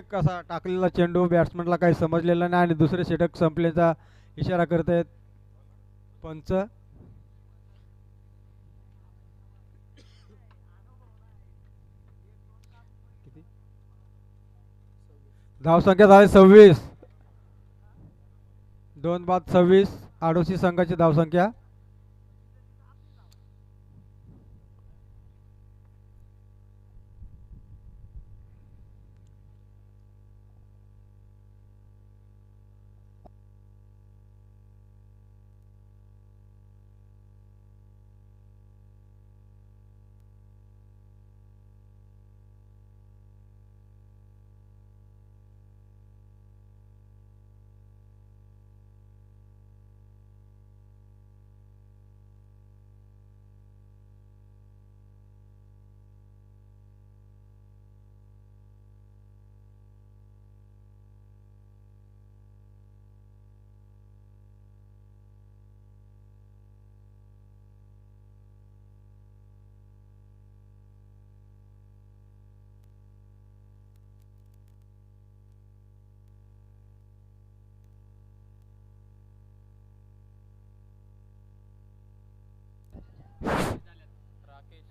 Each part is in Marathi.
कसा टाकलेला चेंडू बॅट्समनला काही समजलेला नाही आणि दुसरे षटक संपल्याचा इशारा करत आहेत पंच. धावसंख्या झाली सव्वीस. दोन बाद सव्वीस. आडोशी संघाची धावसंख्या.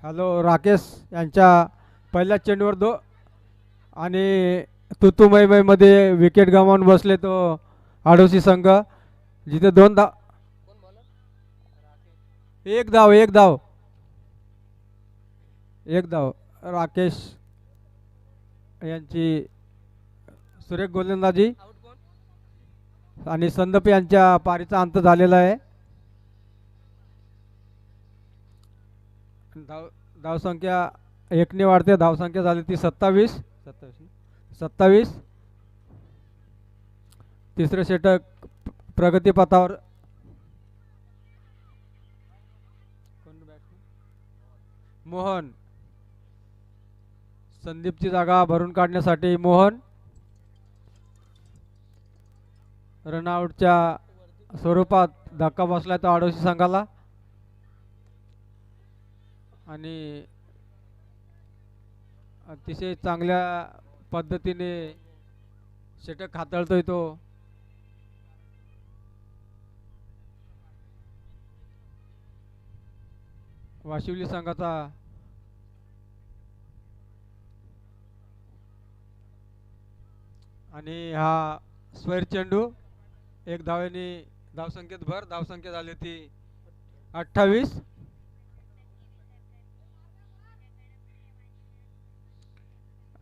हॅलो राकेश यांच्या पहिल्या चेंडूवर दो आणि तुतुमयमयमध्ये विकेट गमावून बसले तो आडोशी संघ. जिथे दोन धाव एक धाव एक धाव. एक धाव. राकेश यांची सुरेख गोलंदाजी. आणि संदप यांच्या पारीचा अंत झालेला आहे. धाव धावसंख्या एकने वाढते. धावसंख्या झाली ती सत्तावीस. सत्तावीस सत्तावीस. तिसरे षटक प्रगतीपथावर. मोहन. संदीपची जागा भरून काढण्यासाठी मोहन. रनआउटच्या स्वरूपात धक्का बसलाय तो आडोशी संघाला. आणि अतिशय चांगल्या पद्धतीने षटक हाताळतोय तो. वाशिवली संघाचा आणि हा स्वैर चेंडू एक धावेने धावसंख्येत भर धावसंख्या झाली होती अठ्ठावीस.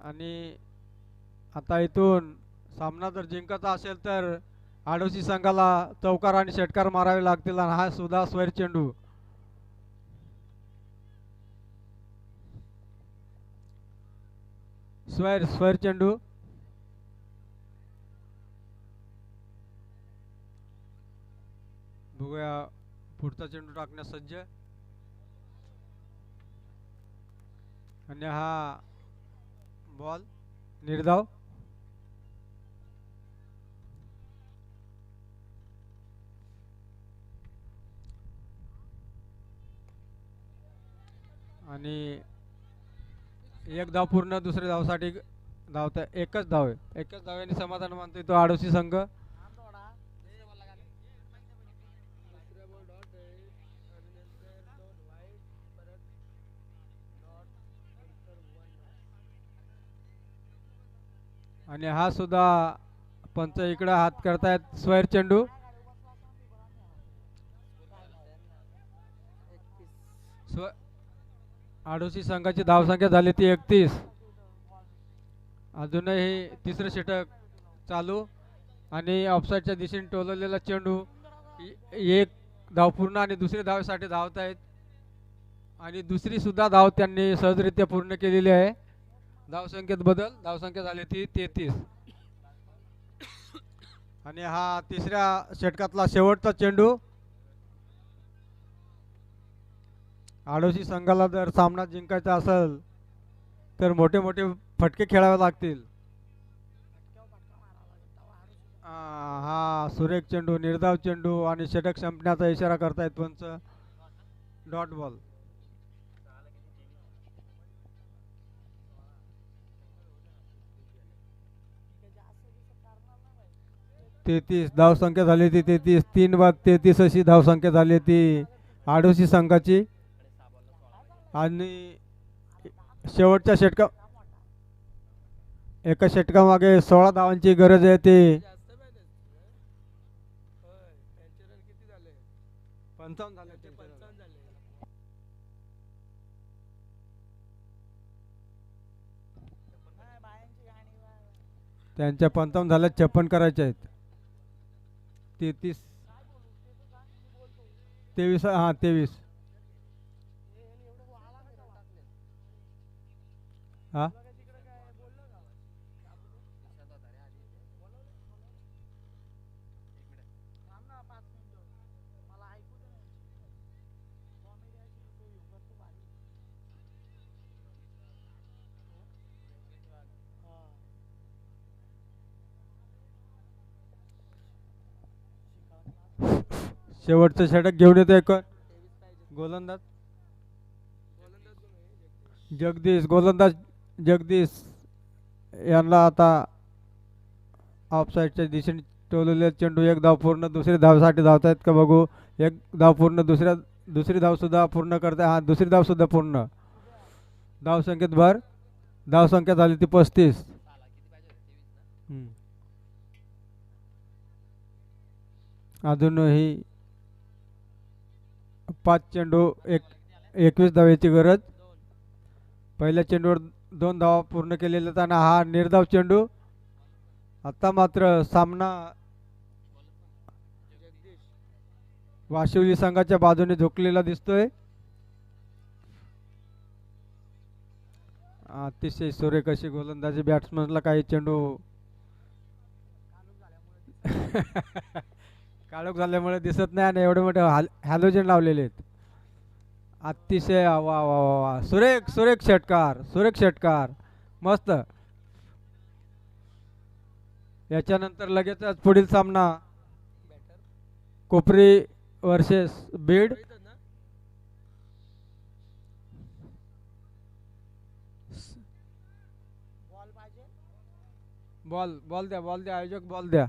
आणि आता इथून सामना जर जिंकायचा असेल तर आडोशी संघाला चौकार आणि षटकार मारावे लागतील आणि हा सुद्धा स्वैर चेंडू स्वैर स्वैर चेंडू बघूया पुढचा चेंडू टाकण्यास सज्ज. आणि हा बॉल निर्धाव आणि एक धाव पूर्ण दुसऱ्या धावसाठी धावता एकच धाव आहे. एकच धाव्याने समाधान मानतोय तो आडोशी संघ. आणि हा सुद्धा पंच इकडं हात करतायत स्वैर चेंडू. स्व आडोशी संघाची धावसंख्या झाली ती एकतीस. अजूनही तिसरं षटक चालू आणि ऑफसाईडच्या दिशेने टोलवलेला चेंडू एक धाव पूर्ण आणि दुसरी धावेसाठी धावत आहेत आणि दुसरी सुद्धा धाव त्यांनी सहजरित्या पूर्ण केलेली आहे. धावसंख्येत बदल धावसंख्या झाली ती तेहतीस. आणि हा तिसऱ्या षटकातला शेवटचा चेंडू. आडोशी संघाला जर सामना जिंकायचा असेल तर मोठे मोठे फटके खेळावे लागतील. हा सुरेख चेंडू निर्धाव चेंडू आणि षटक संपण्याचा इशारा करतायत पंच. Dot ball. तेहतीस धावसंख्या झाली होती तेहतीस. तीन बाद तेहतीस अशी धावसंख्या झाली ती आडोशी संघाची. आणि शेवटच्या षटका एका षटकामागे सोळा धावांची गरज आहे ती. पंचावन्न झाले त्यांच्या पंचावन्न झाल्या छप्पन करायच्या आहेत. तेहतीस. तेवीस हां तेवीस. हां? शेवटचं षटक घेऊन येतो एक गोलंदाज. जगदीश गोलंदाज जगदीश यांना आता ऑफसाईडच्या दिशेने टोललेले चेंडू एक धाव पूर्ण दुसरी धावसाठी धावतायत का बघू. एक धाव पूर्ण दुसऱ्या दुसरी धावसुद्धा पूर्ण करताय. हा दुसरी धावसुद्धा पूर्ण. धावसंख्येत भर. धावसंख्या झाली ती पस्तीस. अजूनही पाच चेंडू एक एकवीस धावेची गरज. पहिल्या चेंडूवर दोन धावा पूर्ण केलेल्या आणि हा निर्धाव चेंडू. आता मात्र सामना वाशिवली संघाच्या बाजूने झोकलेला दिसतोय. अतिशय सुरेख अशी गोलंदाजी बॅट्समनला काही चेंडू. काळोख झाल्यामुळे दिसत नाही आणि एवढे मोठे हॅलोजन लावलेले आहेत. अतिशय वा वा वा वा. सुरेख सुरेख षटकार सुरेख षटकार. मस्त. याच्यानंतर लगेचच पुढील सामना. Kopri versus Beed. Ball ball द्या बॉल द्या आयोजक बॉल द्या.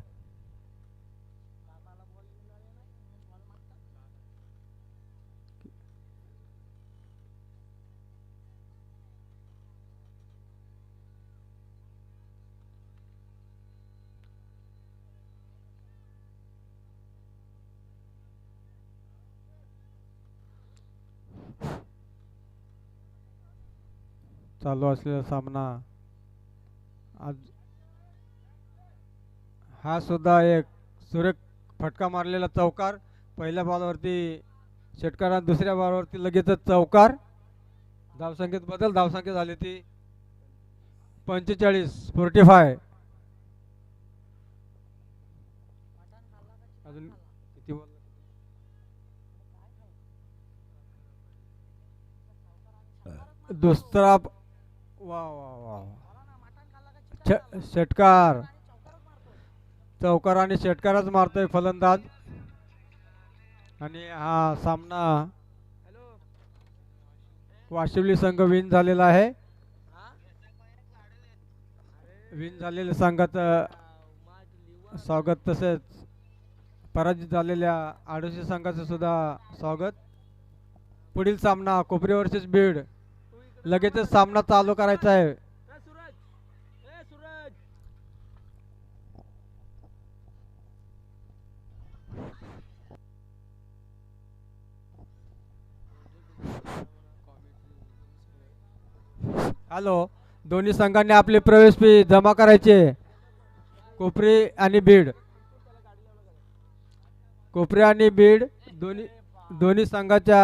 चालू असलेला सामना. आज हा सुद्धा एक सुरेख फटका मारलेला चौकार. पहिल्या बॉलवरती षटकारात दुसऱ्या बॉलवरती लगेचच चौकार. धावसंख्येत बदल धावसंख्या झाली ती पंचेचाळीस फोर्टी फाय अजून किती बोल दुसरा वा वा वा षटकार चौकार आणि षटकारच मारतोय फलंदाज. आणि हा सामना वाशिवली संघ विन झालेला आहे. विन झालेल्या संघाचं स्वागत तसेच पराजित झालेल्या आडोशी संघाचं सुद्धा स्वागत. पुढील सामना कोपरी वर्सेस बीड. लगेचच सामना चालू करायचा आहे. हॅलो दोन्ही संघांनी आपले प्रवेश फी जमा करायचे कोपरी आणि बीड. कोपरी आणि बीड दोन्ही दोन्ही संघाच्या